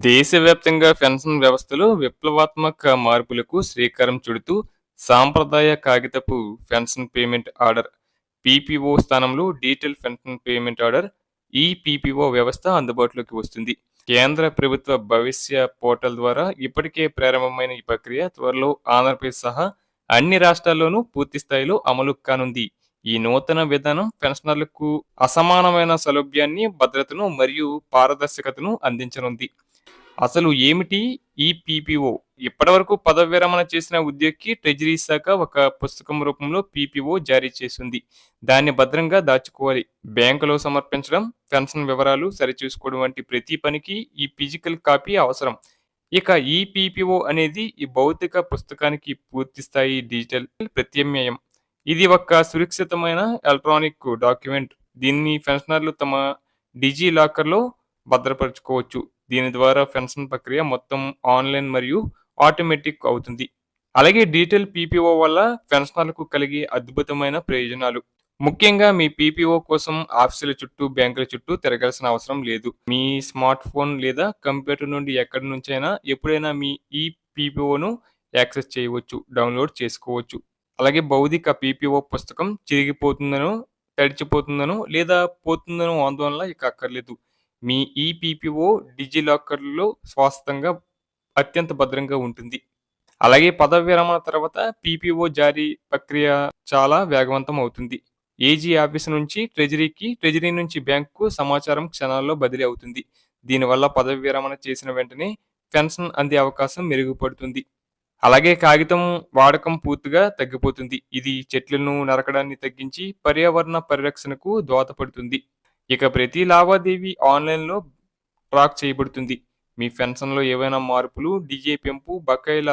దేశవ్యాప్తంగా పెన్షన్ వ్యవస్థలో విప్లవాత్మక మార్పులకు శ్రీకారం చుడుతూ సాంప్రదాయ కాగితపు పెన్షన్ పేమెంట్ ఆర్డర్ పీపీఓ స్థానంలో digital pension payment order e PPO వ్యవస్థ అందుబాటులోకి వస్తుంది. కేంద్ర ప్రభుత్వ భవిష్య పోర్టల్ ద్వారా ఇప్పటికే ప్రారంభమైన ఈ ప్రక్రియ త్వరలో ఆంధ్రప్రదేశ్ సహా అన్ని రాష్ట్రాల్లోనూ పూర్తి స్థాయిలో అమలు కానుంది. ఈ నూతన విధానం పెన్షనర్లకు అసమానమైన సౌలభ్యాన్ని భద్రతను మరియు పారదర్శకతను అందించనుంది. అసలు ఏమిటి ఈ పీపీఓ ఇప్పటివరకు పదవి విరమణ చేసిన ఉద్యోగికి ట్రెజరీ శాఖ ఒక పుస్తకం రూపంలో పీపీఓ జారీ చేసింది. దాన్ని భద్రంగా దాచుకోవాలి. బ్యాంకులో సమర్పించడం పెన్షన్ వివరాలు సరిచూసుకోవడం వంటి ప్రతి పనికి ఈ ఫిజికల్ కాపీ అవసరం. ఇక ఈ పీపీఓ అనేది ఈ భౌతిక పుస్తకానికి పూర్తి స్థాయి డిజిటల్ ప్రత్యామ్నాయం. ఇది ఒక సురక్షితమైన ఎలక్ట్రానిక్ డాక్యుమెంట్. దీన్ని పెన్షనర్లు తమ డిజీ లాకర్లో భద్రపరచుకోవచ్చు. దీని ద్వారా పెన్షన్ ప్రక్రియ మొత్తం ఆన్లైన్ మరియు ఆటోమేటిక్ అవుతుంది. అలాగే డిజిటల్ పీపీఓ వల్ల పెన్షనర్లకు కలిగే అద్భుతమైన ప్రయోజనాలు. ముఖ్యంగా మీ పీపీఓ కోసం ఆఫీసుల చుట్టూ బ్యాంకుల చుట్టూ తిరగాల్సిన అవసరం లేదు. మీ స్మార్ట్ ఫోన్ లేదా కంప్యూటర్ నుండి ఎక్కడి నుంచైనా ఎప్పుడైనా మీ ఈ పీపీఓను యాక్సెస్ చేయవచ్చు డౌన్లోడ్ చేసుకోవచ్చు. అలాగే భౌతిక పీపీఓ పుస్తకం చిరిగిపోతుందనో తడిచిపోతుందనో లేదా పోతుందనో ఆందోళన ఇక అక్కర్లేదు. మీ ఈపీపీఓ డిజిలాకర్లో స్వాస్థంగా అత్యంత భద్రంగా ఉంటుంది. అలాగే పదవి విరమణ తర్వాత పీపీఓ జారీ ప్రక్రియ చాలా వేగవంతం అవుతుంది. ఏజీ ఆఫీస్ నుంచి ట్రెజరీకి ట్రెజరీ నుంచి బ్యాంకుకు సమాచారం క్షణాల్లో బదిలీ అవుతుంది. దీనివల్ల పదవి విరమణ చేసిన వెంటనే పెన్షన్ అందే అవకాశం మెరుగుపడుతుంది. అలాగే కాగితం వాడకం పూర్తిగా తగ్గిపోతుంది. ఇది చెట్లను నరకడాన్ని తగ్గించి పర్యావరణ పరిరక్షణకు దోహదపడుతుంది. ఇక ప్రతి లావాదేవీ ఆన్లైన్లో ట్రాక్ చేయబడుతుంది. మీ పెన్షన్లో ఏవైనా మార్పులు డిజే పెంపు బకాయిల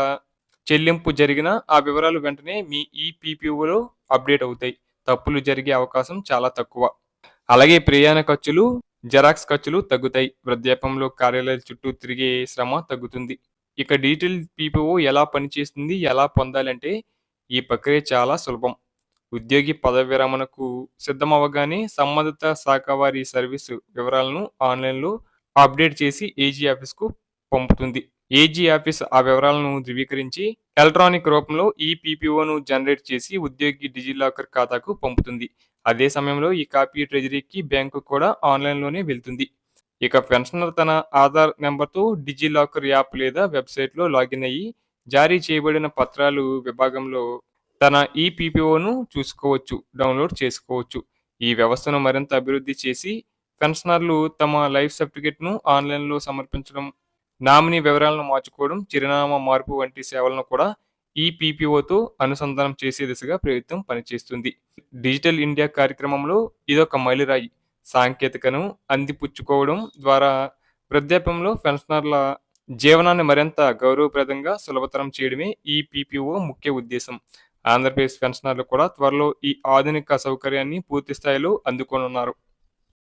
చెల్లింపు జరిగినా ఆ వివరాలు వెంటనే మీ ఈపీపీఓలో అప్డేట్ అవుతాయి. తప్పులు జరిగే అవకాశం చాలా తక్కువ. అలాగే ప్రయాణ ఖర్చులు జెరాక్స్ ఖర్చులు తగ్గుతాయి. వృద్ధాప్యంలో కార్యాలయాల చుట్టూ తిరిగే శ్రమ తగ్గుతుంది. ఇక డిజిటల్ పీపీఓ ఎలా పనిచేస్తుంది ఎలా పొందాలంటే ఈ ప్రక్రియ చాలా సులభం. ఉద్యోగి పదవి విరమణకు సిద్ధమవగానే సంబంధిత శాఖ వారి సర్వీసు వివరాలను ఆన్లైన్లో అప్డేట్ చేసి ఏజీ ఆఫీస్కు పంపుతుంది. ఏజీ ఆఫీస్ ఆ వివరాలను ధృవీకరించి ఎలక్ట్రానిక్ రూపంలో ఈ పీపీఓను జనరేట్ చేసి ఉద్యోగి డిజిలాకర్ ఖాతాకు పంపుతుంది. అదే సమయంలో ఈ కాపీ ట్రెజరీకి బ్యాంకు కూడా ఆన్లైన్లోనే వెళ్తుంది. ఇక పెన్షనర్ తన ఆధార్ నెంబర్తో డిజిలాకర్ యాప్ లేదా వెబ్సైట్లో లాగిన్ అయ్యి జారీ చేయబడిన పత్రాలు విభాగంలో తన ఈ పీపీఓను చూసుకోవచ్చు డౌన్లోడ్ చేసుకోవచ్చు. ఈ వ్యవస్థను మరింత అభివృద్ధి చేసి పెన్షనర్లు తమ లైఫ్ సర్టిఫికెట్ను ఆన్లైన్లో సమర్పించడం నామినీ వివరాలను మార్చుకోవడం చిరునామా మార్పు వంటి సేవలను కూడా ఈ పీపీఓతో అనుసంధానం చేసే దిశగా ప్రభుత్వం పనిచేస్తుంది. డిజిటల్ ఇండియా కార్యక్రమంలో ఇదొక మైలురాయి. సాంకేతికను అందిపుచ్చుకోవడం ద్వారా వృద్ధాప్యంలో పెన్షనర్ల జీవనాన్ని మరింత గౌరవప్రదంగా సులభతరం చేయడమే ఈ పీపీఓ ముఖ్య ఉద్దేశం. ఆంధ్రప్రదేశ్ పెన్షనర్లు కూడా త్వరలో ఈ ఆధునిక సౌకర్యాన్ని పూర్తి స్థాయిలో అందుకోనున్నారు.